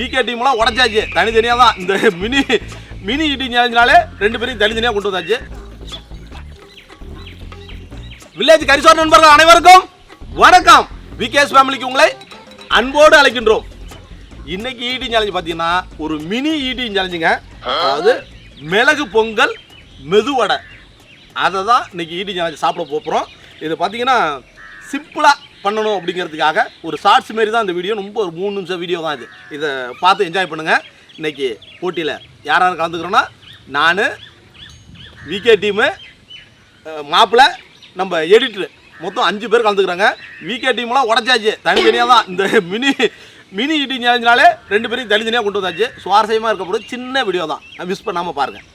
VK டீம்லாம் உடச்சாச்சு. தனித்தனியாக தான். இந்த மினி மினி ஈட்டிங் சேலஞ்சினாலே ரெண்டு பேரையும் தனித்தனியாக கொண்டு வந்தாச்சு. வில்லேஜ் கரிசோர் நண்பர்கள் அனைவருக்கும் வணக்கம். விகேஎஸ் ஃபேமிலிக்கு உங்களை அன்போடு அழைக்கின்றோம். இன்னைக்கு ஈட்டிங் சேலஞ்சு பார்த்தீங்கன்னா ஒரு மினி ஈட்டிங் சேலஞ்சுங்க அதாவது மிளகு பொங்கல் மெதுவடை அதை தான் இன்னைக்கு ஈட்டிங் சேலஞ்சு சாப்பிட போகிறோம் இது பார்த்தீங்கன்னா சிம்பிளாக பண்ணணும் அப்படிங்கிறதுக்காக ஒரு ஷார்ட்ஸ் மாரி தான் இந்த வீடியோ ரொம்ப ஒரு மூணு நிமிஷம் வீடியோ தான் இது. இதை பார்த்து என்ஜாய் பண்ணுங்கள் இன்றைக்கி போட்டியில் யார் யார் கலந்துக்கிறோன்னா நான் விகே டீமு மாப்பிள்ளை நம்ம எடிட்ரு மொத்தம் அஞ்சு பேர் கலந்துக்கிறாங்க. விகே டீம்லாம் உடச்சாச்சு. தனித்தனியாக தான். இந்த மினி மினி ஈட்டிங் சேலஞ்சினாலே ரெண்டு பேரையும் தனித்தனியாக கொண்டு வந்தாச்சு. சுவாரஸ்யமாக இருக்க சின்ன வீடியோ தான். மிஸ் பண்ணாமல் பாருங்கள்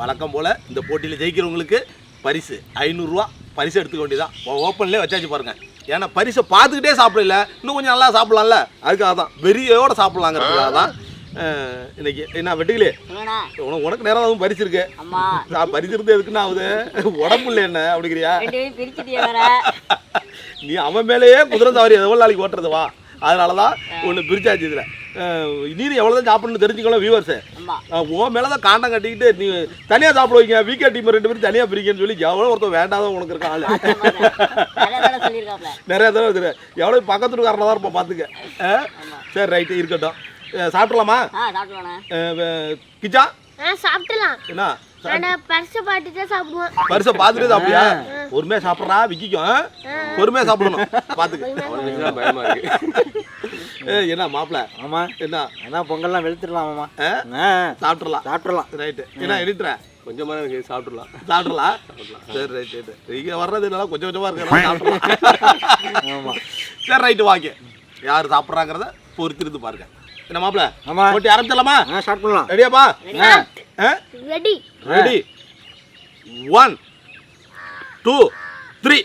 வழக்கம் போல் இந்த போட்டியில் ஜெயிக்கிறவங்களுக்கு பரிசு. ஐநூறுரூவா பரிசு எடுத்துக்க வேண்டியதான் ஓப்பன்லேயே வச்சாச்சு பாருங்கள் ஏன்னா பரிசை பார்த்துக்கிட்டே சாப்பிடல. இன்னும் கொஞ்சம் நல்லா சாப்பிடலாம்ல? அதுக்காக தான். வெறியோட சாப்பிட்லாங்கிறதுக்காக தான். இன்னைக்கு என்ன என்னண்ணா? உனக்கு உனக்கு நேரம் அதுவும் அம்மா. நான் பரிசு இருந்து எதுக்குன்னு ஆகுது? உடம்பு இல்லை என்ன அப்படிங்கிறியா? நீ அவன் மேலேயே குதிரை சவாரி எவ்வளோ நாளைக்கு ஓட்டுறது வா. அதனால தான் ஒன்று பிரிச்சாச்சு இதில். நீர் எவ்வளோ தான் சாப்பிடணும்னு தெரிஞ்சுக்கலாம் வியூவர்ஸு உன் மேலே தான் காண்டம் கட்டிக்கிட்டு நீ தனியாக சாப்பிடுவீங்க வீக்கே டீம் ரெண்டு பேரும் தனியாக பிரிக்கன்னு சொல்லி எவ்வளோ ஒருத்தன் வேண்டாதான் உனக்கு இருக்கான் ஆளு. நிறைய தடவை இது எவ்வளோ பக்கத்து காரணம் தான் இருப்போம் பார்த்துக்க ஆ? சரி ரைட்டு இருக்கட்டும். வே- கிச்சா? சாப்பிடலாம் என்ன? பரிசு பார்த்துட்டு சாப்பிடியா பொறுமையாக சாப்பிட்றா விக்கிக்கும். பொறுமையாக சாப்பிடணும். பார்த்துக்க. பயமா இருக்கு? என்ன மாப்பிள்ள ஆமா. என்ன? அதான் பொங்கல்லாம் வெளுத்துடலாம் மாமா. ஆ? ஆ, சாப்பிட்றலாம் சாப்பிட்றலாம் ரைட்டு. என்ன எடுத்துற? கொஞ்சமா இருக்கு சாப்பிடலாம் சாப்பிட்றலாம் சரி ரைட் ரைட்டு. இங்கே வர்றது இல்லைனா கொஞ்சம் கொஞ்சமாக இருக்கிறதா சாப்பிட்றலாம் ஆமா. சரி ரைட்டு வாங்க. யார் சாப்பிட்றாங்கிறத பொறுத்திருந்து பாருங்க. என்ன மாப்பிள்ள ஆமா. போட்டி ஆரம்பிச்சிடலாமா ஆ ஸ்டார்ட் பண்ணலாம். ரெடியாப்பா ready ready one two three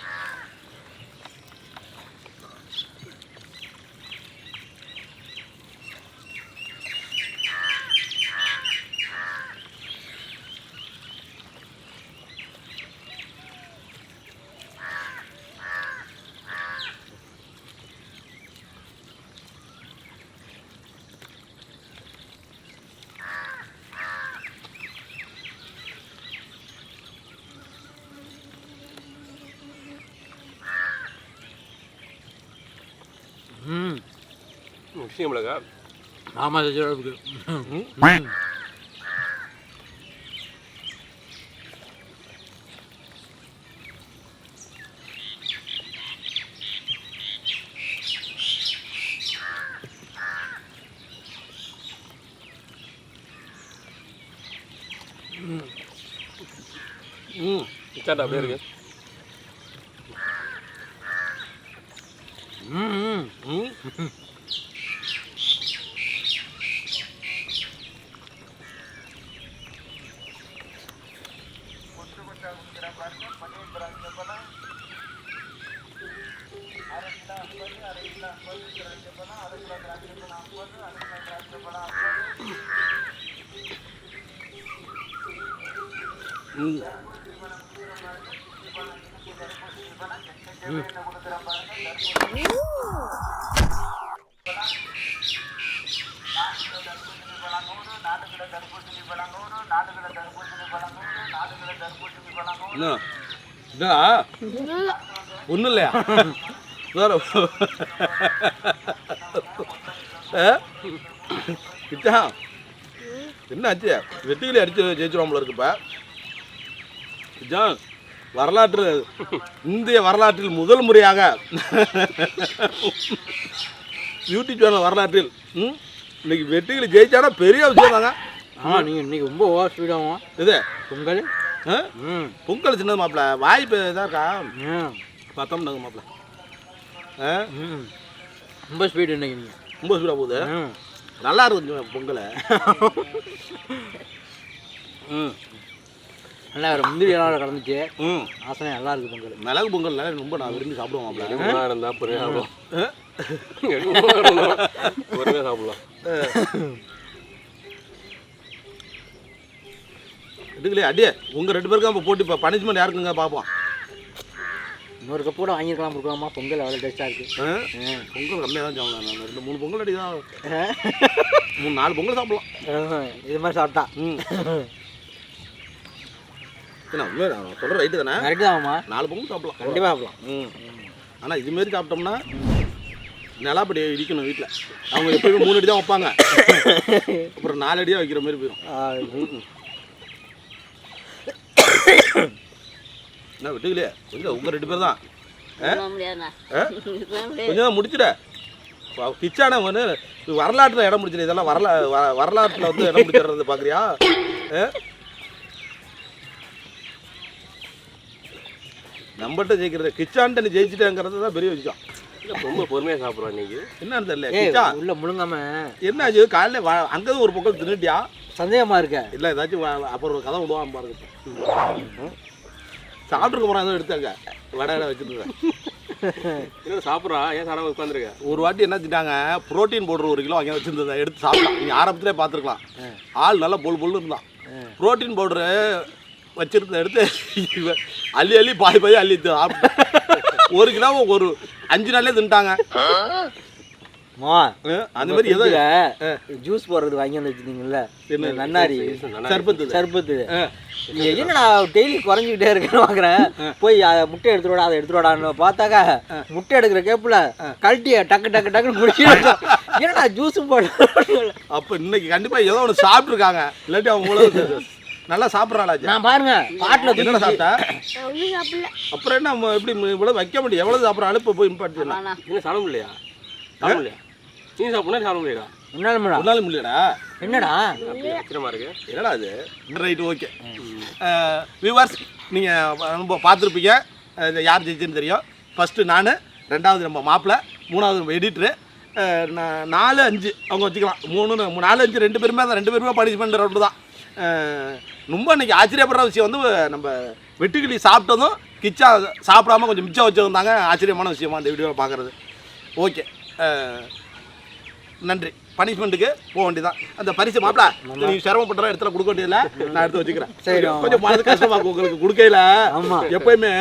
விஷயம் மிளகா ஆமா ஜோருக்கு ம். ஸ்டார்ட் அப்படியே இருக்கு. ம் ம். ம். ஒன்றும் இல்லையா? வேற ஆ? என்ன ஆச்சு? வெட்டிகளை அடிச்சு ஜெயிச்சிருவோம்ல இருக்குப்ப கிட்டா வரலாற்று இந்திய வரலாற்றில் முதல் முறையாக யூடியூப் சேனல் வரலாற்றில் இன்னைக்கு வெட்டிகளை ஜெயிச்சானா பெரிய விஷயம் தாங்க. ஆமா நீங்க இன்னைக்கு ரொம்ப ஓவர் ஸ்பீடாகும் இது? பொங்கல்? பொங்கல் சின்னது மாப்பிள்ள வாய்ப்பு இதாக இருக்கா? பத்தொம்பது மாப்பிள்ள ரொம்ப ஸ்பீடு இன்னைக்கு ரொம்ப ஸ்பீடாக போகுது. நல்லா இருக்கும் பொங்கலை. ம். நல்லா ஒரு முந்திரி எல்லாம் கலந்துச்சு. ம். வாசனை நல்லா இருக்கு பொங்கல். மிளகு பொங்கல் ரொம்ப நான் விரும்பி சாப்பிடுவேன் மாப்பிள்ள எடுக்கமா இருந்தா பொறுமையா சாப்பிடலாம் ஆ? எடுக்கமா இருந்தா பொறுமையா சாப்பிடலாம். எடுக்கலையே அடியே. உங்கள் ரெண்டு பேருக்கும் இப்போ போட்டி இப்போ பனிஷ்மெண்ட் யாருக்குங்க பார்ப்போம் இன்னொரு கப்பு கூட வாங்கியிருக்கலாம் கொடுக்கலாமா? பொங்கல் அவ்வளோ டேஸ்ட்டாக இருக்கு. ஆ? ஆ. பொங்கல் கம்மியாக தான் சாப்பிடலாம். நான் ரெண்டு மூணு பொங்கல் அடி தான் மூணு நாலு பொங்கல் சாப்பிடலாம். இது மாதிரி சாப்பிட்டா. ம். நான் சொல்கிற ரைட்டு தானே? கரெக்டு தான்மா நாலு பொங்கல் சாப்பிடலாம். கண்டிப்பாக சாப்பிடலாம். ம் ஆனால் இதுமாரி சாப்பிட்டோம்னா நிலாப்படி இடிக்கணும் வீட்டில் அவங்க எப்பயுமே மூணு அடி தான் வைப்பாங்க. அப்புறம் நாலு அடியாக வைக்கிற மாதிரி போயிடும் ஆ, என்ன விட்டுக்கலையே கொஞ்சம் உங்கள் ரெண்டு பேர் தான். ஆ? கொஞ்சம் தான் முடிச்சிட. கிச்சான வந்து வரலாற்றில் இடம் முடிச்சிட இதெல்லாம் வரலா வரலாற்றில் வந்து இடம் முடிச்சிடுறது பார்க்குறியா நம்மகிட்ட ஜெயிக்கிறது. கிச்சான்ட்டு நீ ஜெயிச்சிட்டேங்கிறது தான் பெரிய விஷயம். இல்லை ரொம்ப பொறுமையாக சாப்பிட்றோம் இன்னைக்கு. என்னன்னு தெரியல. கிச்சா உள்ள முழுங்காம. என்ன ஆச்சு காலையில் வ- அங்கேருந்து ஒரு பொங்கல் தின்னுட்டியா? சந்தேகமா இருக்க. இல்லை ஏதாச்சும் அப்புறம் ஒரு கதை விடுவான் பாருங்க. சாப்பிட்ருக்க போகிறான் ஏதோ எடுத்தாங்க வடை வடை வச்சுருக்கேன் என்ன சாப்பிட்றா. ஏன் சாப்பிடாம உட்காந்துருக்க ஒரு வாட்டி என்ன செஞ்சிட்டாங்க? புரோட்டீன் பவுடர் ஒரு கிலோ வாங்கி வச்சிருந்ததை எடுத்து சாப்பிட்டான். நீங்கள் ஆரம்பத்திலே பார்த்துருக்கலாம். ஆள் நல்லா பொல் பொல்னு இருந்தான். புரோட்டீன் பவுடரு வச்சிருந்த எடுத்து அள்ளி அள்ளி பாதி பாதி அள்ளி ஒரு கிலோ ஒரு அஞ்சு நாள்லேயே தின்ட்டாங்க அந்த மாதிரி ஏதோ ஜூஸ் போடுறது வாங்கி வந்து வச்சிருந்தீங்கல்ல? நன்னாரி. சர்பத்து. சர்பத்து. டெய்லி குறைஞ்சிக்கிட்டே இருக்கேன்னு வாங்குறேன் போய் முட்டை எடுத்துட்டு வாடா அதை எடுத்துட்டு வாடான்னு பார்த்தாக்கா முட்டை எடுக்கிற கேப்பில் கழட்டிய டக்கு டக்கு டக்குன்னு குடிச்சு என்னடா ஜூஸும் போடு அப்போ இன்னைக்கு கண்டிப்பாக ஏதோ ஒன்று சாப்பிட்ருக்காங்க இல்லாட்டி அவங்க நல்லா சாப்பிட்றாளாச்சு நான் பாருங்க பாட்டில் என்னடா சாப்பிட்டா? நான் ஒன்றும் சாப்பிடல. அப்புறம் என்ன நம்ம எப்படி இவ்வளோ வைக்க முடியும்? எவ்வளோ சாப்பிட்ற அழுப்பு போய் இம்பார்ட் ஆமாண்ணா என்ன சாப்பிட முடியலையா? சாப்பிட முடியலையா? நீ சாப்பிட முடியலா என்னடா ஒரு நாள் முடியலடா? என்னடா? இருக்கு? என்னடா அது ரைட் ஓகே. வியூவர்ஸ் நீங்கள் ரொம்ப பார்த்துருப்பீங்க. யார் ஜெயிச்சுன்னு தெரியும். ஃபஸ்ட்டு நான் ரெண்டாவது நம்ம மாப்பிள்ளை மூணாவது நம்ம எடிட்ரு நாலு அஞ்சு. அவங்க வச்சுக்கலாம். மூணு நாலு அஞ்சு ரெண்டு பேருமே தான் ரெண்டு பேருமே பனிஷ்மெண்ட் ரவுண்டு தான். ரொம்ப இன்னைக்கு ஆச்சரியப்படுற விஷயம் வந்து நம்ம வெட்டுக்கிளி சாப்பிட்டதும் கிச்சா சாப்பிடாம கொஞ்சம் மிச்சம் வச்சுருந்தாங்க ஆச்சரியமான விஷயமா அந்த வீடியோவை பார்க்குறது. ஓகே. நன்றி. பனிஷ்மெண்ட்டுக்கு போக வேண்டியதான் அந்த பரிசு மாப்பிள நீ சிரமப்படுற இடத்துல கொடுக்க வேண்டியதில்ல நான் எடுத்து வச்சுக்கிறேன். சரி, கொஞ்சம் மனசு கஷ்டமா இருக்கும் உங்களுக்கு கொடுக்கையில. ஆமா. எப்பயுமே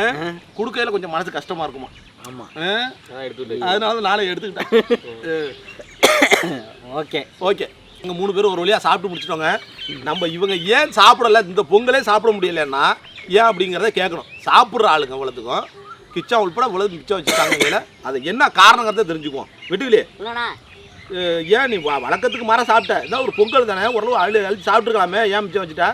கொடுக்கையில கொஞ்சம் மனசு கஷ்டமா இருக்குமா? ஆமாம் ஆ? அதான் எடுத்துட்டு அதனால தான் நானே எடுத்துக்கிட்டேன். ஓகே. ஓகே. இங்கே மூணு பேரும் ஒரு வழியாக சாப்பிட்டு முடிச்சிட்டோங்க. நம்ம இவங்க ஏன் சாப்பிடல? இந்த பொங்கலே சாப்பிட முடியலன்னா ஏன் அப்படிங்கிறத கேட்கணும் சாப்பிட்ற ஆளுங்க இவ்வளோத்துக்கும் கிச்சன் உள்பட இவ்வளவு மிச்சம் வச்சுட்டாங்க கையில் அது என்ன காரணங்கிறத தெரிஞ்சுக்குவோம். வெட்டுக்கிலே இல்லைண்ணா அஹ் ஏன் நீ வழக்கத்துக்கு மாற சாப்பிட்ட? இதான் ஒரு பொங்கல் தானே ஓரளவு அழு அழிச்சு சாப்பிட்டுருக்கலாமே. ஏன் மிச்சம் வச்சுட்ட?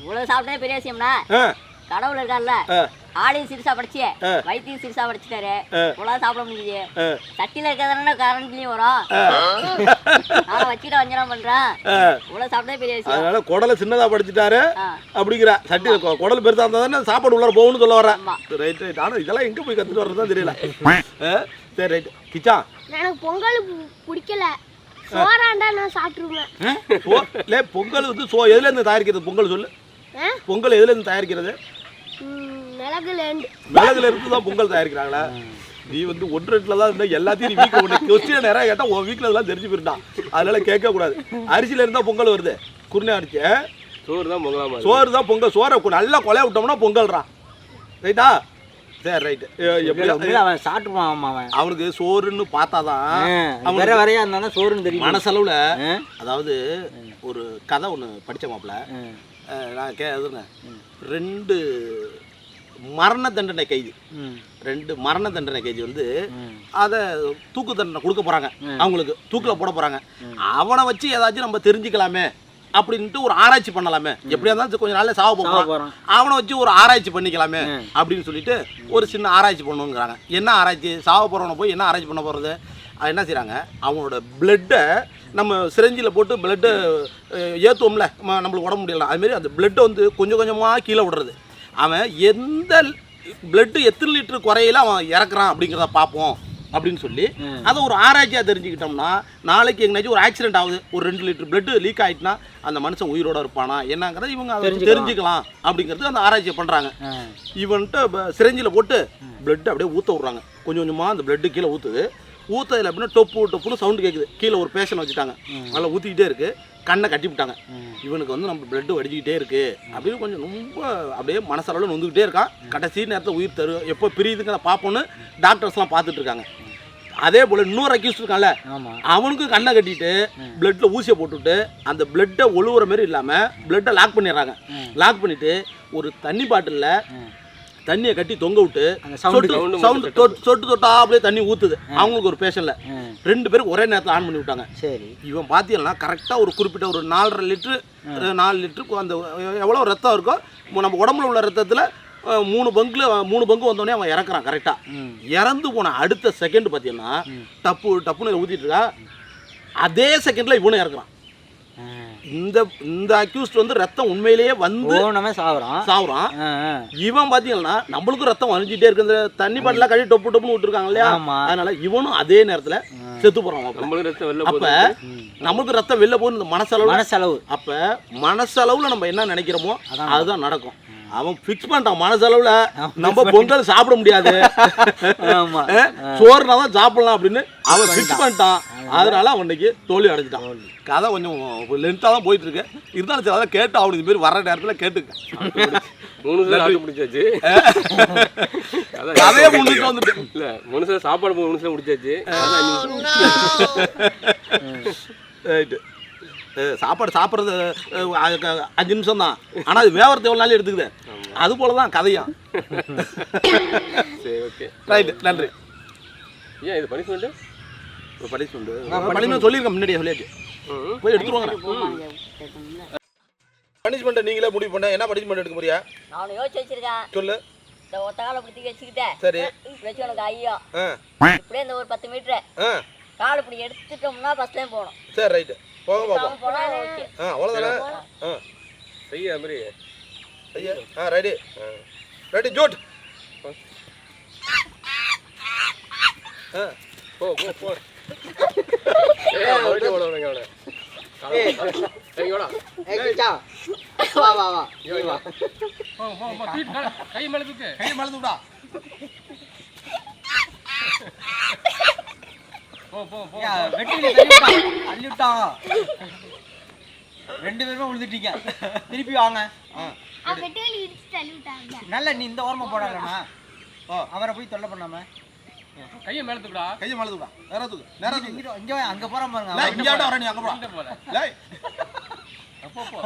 இவ்வளோ சாப்பிட்டே பெரிய விஷயம்ண்ணா. ஆ. கடவுள் இருக்கார்ல. ஆ. ஆளையும் சிறுசா படிச்சு. வயிற்றையும் சிறுசா படிச்சுட்டாரு. இவ்வளோ சாப்பிட முடியுது. ஆ. சட்டியில் இருக்கிறதான கரண்ட்லையும் வரும். நான் வச்சுட்டு வஞ்சனம் பண்ணுறேன் ஆ. இவ்வளோ சாப்பிட்டே பெரிய விஷயம். அதனால குடலை சின்னதாக படிச்சுட்டாரு. அப்படிங்கிற சட்டி குடல் பெருசாக இருந்தால் தானே சாப்பாடு உள்ளார போகணும்னு சொல்ல வரேன். ரைட் ரைட் ஆனால் இதெல்லாம் எங்கே போய் கற்றுட்டு வர்றது தான் தெரியல. சரி ரைட் கிச்சா. எனக்கு பொங்கல் பிடிக்கல. சோறாண்டா நான் சாப்பிட்ருவேன் சோ இல்லை பொங்கல் வந்து சோ எதுலேருந்து தயாரிக்கிறது? பொங்கல் சொல்லு? பொங்கல் எதுலேருந்து தயாரிக்கிறது? ம், மிளகுலேண்டு மிளகுல இருந்து தான் பொங்கல் தயாரிக்கிறாங்களா. நீ வந்து ஒன்று ரெண்டுல தான் இருந்தா எல்லாத்தையும் நீ வீட்டில் ஒன்று கொஸ்டின் நிறைய கேட்டால் உன் வீட்டில் இதெல்லாம் தெரிஞ்சு போயிருட்டான் அதனால கேட்கக்கூடாது அரிசியில் இருந்தால் பொங்கல் வருது. குருணை அரிசி? சோறு தான் பொங்கலாமா இருக்கு. சோறு தான் பொங்கல். சோறை நல்லா கொலைய விட்டோம்னா பொங்கல்றா. ரைட்டா சரி ரைட்டு எப்படியோ உண்மையில அவன் சாப்பிட்டுப்பான் அவன் அவனுக்கு சோறுன்னு பார்த்தாதான் ஆ, வேற வரையா இருந்தாலும் சோறுன்னு தெரியும் மனசளவில்? அதாவது ஒரு கதை ஒன்று படித்த மாப்பிள்ள. நான் கே ரெண்டு மரண தண்டனை கைதி. ரெண்டு மரண தண்டனை கைதி வந்து. அதை தூக்கு தண்டனை கொடுக்க போகிறாங்க அவங்களுக்கு தூக்கில் போட போகிறாங்க அவனை வச்சு ஏதாச்சும் நம்ம தெரிஞ்சுக்கலாமே அப்படின்ட்டு ஒரு ஆராய்ச்சி பண்ணலாமே. எப்படியா இருந்தாலும் கொஞ்சம் நாள்ல சாவ போறான். அவனை வச்சு ஒரு ஆராய்ச்சி பண்ணிக்கலாமே அப்படின்னு சொல்லிட்டு ஒரு சின்ன ஆராய்ச்சி பண்ணுங்கிறாங்க. என்ன ஆராய்ச்சி? சாவ போகிறவனை போய் என்ன ஆராய்ச்சி பண்ண போகிறது அது என்ன செய்கிறாங்க அவனோட பிளட்டை நம்ம சிரஞ்சியில் போட்டு பிளட்டை ஏற்றுவோம்ல நம்மளுக்கு உடம்பு முடியலாம் அதுமாரி அந்த பிளட்டை வந்து கொஞ்சம் கொஞ்சமாக கீழே விடுறது. அவன் எந்த பிளட்டு எத்தனை லிட்டர் குறையில அவன் இறக்குறான் அப்படிங்கிறத பார்ப்போம் அப்படின்னு சொல்லி அதை ஒரு ஆராய்ச்சியாக தெரிஞ்சுக்கிட்டோம்னா நாளைக்கு எங்கேயாச்சும் ஒரு ஆக்சிடென்ட் ஆகுது ஒரு ரெண்டு லிட்டர் பிளட் லீக் ஆயிட்டுனா அந்த மனுஷன் உயிரோட இருப்பானா என்னங்கிறத இவங்க அதை தெரிஞ்சுக்கலாம். அப்படிங்கிறது அந்த ஆராய்ச்சி பண்ணுறாங்க. இவன்ட்டு சிரஞ்சில் போட்டு பிளட் அப்படியே ஊற்ற விட்றாங்க. கொஞ்சம் கொஞ்சமாக அந்த பிளட்டு கீழே ஊற்றுது ஊற்றதில் அப்படின்னா டொப்பு டொப்புன்னு சவுண்டு கேட்குது கீழே ஒரு பேஷன் வச்சுட்டாங்க. நல்லா ஊற்றிக்கிட்டே இருக்கு. கண்ணை கட்டி விட்டாங்க. இவனுக்கு வந்து நம்ம பிளட் வடிச்சிக்கிட்டே இருக்கு. அப்படின்னு கொஞ்சம் ரொம்ப அப்படியே மனசளவில் நொந்துக்கிட்டே இருக்கான். கடைசி நேரத்தில் உயிர் தரு எப்போ பிரியுதுங்கிறத பார்ப்போன்னு டாக்டர்ஸ்லாம் பார்த்துட்டு இருக்காங்க அதே போல் இன்னொரு அக்யூஸ்ட் இருக்கான்ல அவனுக்கும் கண்ணை கட்டிட்டு பிளட்ல ஊசியை போட்டுவிட்டு அந்த பிளட்டை ஒழுகுற மாதிரி இல்லாமல் பிளட்டை லாக் பண்ணிடுறாங்க. லாக் பண்ணிட்டு ஒரு தண்ணி பாட்டிலில் தண்ணியை கட்டி தொங்க விட்டு சொட்டு சவுண்ட் சொட்டு தொட்டா அப்படியே தண்ணி ஊத்துது. அவங்களுக்கு ஒரு பேஷன்ல. ரெண்டு பேரும் ஒரே நேரத்தில் ஆன் பண்ணி விட்டாங்க சரி. இவன் பார்த்தீங்கன்னா கரெக்டாக ஒரு குறிப்பிட்ட ஒரு நாலரை லிட்ரு நாலு லிட்டருக்கு அந்த எவ்வளோ ரத்தம் இருக்கோ நம்ம உடம்புல உள்ள ரத்தத்தில் மூணு பங்குல மூணு பங்கு வந்தோடனே அவன் இறக்குறான் கரெக்டாக இறந்து போன அடுத்த செகண்ட் பார்த்தீங்கன்னா டப்பு டப்புன்னு ஊற்றிட்டு இருக்கா. அதே செகண்டில் இவனும் இறக்குறான். இந்த இந்த அக்யூஸ்ட் வந்து ரத்தம் உண்மையிலேயே வந்து ஓனமே சாகுறான் சாவுறான். இவன் பாத்தீங்கன்னா நம்மளுக்கும் ரத்தம் வந்துட்டே இருக்கு இந்த தண்ணி பாட்டிலாம் கழுவி டொப்பு டொப்புன்னு விட்டுருக்காங்க இல்லையா. அதனால இவனும் அதே நேரத்துல செத்து போறான் ரத்தம் வெளில அப்ப நமக்கு ரத்தம் வெளில போகுது இந்த மனசளவு. மனசளவு. அப்ப மனசளவுல நம்ம என்ன நினைக்கிறோமோ அதுதான் நடக்கும். அவன் ஃபிக்ஸ் பண்ணிட்டான் மனசளவுல. நம்ம பொங்கல் சாப்பிட முடியாது. ஆமா. சோறுனா தான் சாப்பிடலாம் அப்படின்னு அவன் ஃபிக்ஸ் பண்ணிட்டான். அதனால அவன் இன்னைக்கு தோல்வி அடைஞ்சிட்டான். கதை கொஞ்சம் லென்த்தாக தான் போயிட்டு இருக்கு இருந்தாலும் சரி அதான் கேட்டு அவனுக்கு பேர் வர நேரத்தில் கேட்டுக்க. முடிச்சாச்சு கதையே முடிஞ்சுட்டு வந்துட்டு. இல்ல சார் சாப்பாடு மூணு முடிச்சாச்சு நிமிஷம். ரைட்டு சாப்பாடு சாப்பிட்றது அஞ்சு நிமிஷம் தான். ஆனால் அது வேவரத்து எவ்வளோ நாள் எடுத்துக்குது. அது போல தான் கதையும். சரி ஓகே. ரைட்டு நன்றி. ஏன் இது பனிஷ்மெண்ட்டு ஒரு பனிஷ்மெண்ட் சொல்லியிருக்கேன் முன்னாடியே சொல்லியாச்சு. போய் எடுத்துருவாங்க பனிஷ்மெண்ட்டை நீங்களே முடிவு பண்ண என்ன பனிஷ்மெண்ட் எடுக்க போறியா? நான் யோசிச்சு வச்சிருக்கேன். சொல்லு. இந்த ஒத்த காலை பிடிச்சி வச்சுக்கிட்டேன் சரி. வச்சு உனக்கு ஐயோ. ஆ. இப்படியே இந்த ஒரு பத்து மீட்ரு ஆ. கால் இப்படி எடுத்துட்டோம்னா ஃபஸ்ட் டைம் போகணும். சரி ரைட்டு போங்க பாப்போம். அவன் போனா ஓகே ஆ அவ்வளோதானே ஆ. செய்ய அது மாதிரி. ஐயா ஆ ரெடி ரெடி ஜூட் ஆ போ போ போ. கை மேல தூக்கு கை விட்டான். ரெண்டு பேருமே விழுந்துட்டீங்க திருப்பி வாங்க நல்ல நீ இந்த ஓரமா போடாதம்மா. ஓ அவரை போய் தொல்லை பண்ணாம. கையை மேல தூக்குடா. கையை மறந்து விடா நேரா தூக்கு. நேரா தூக்கு. இங்க வா, அங்க போறான் பாருங்க. இங்க ஆட்ட வர நீ அங்க போடா. இந்த போல லே. போ போ.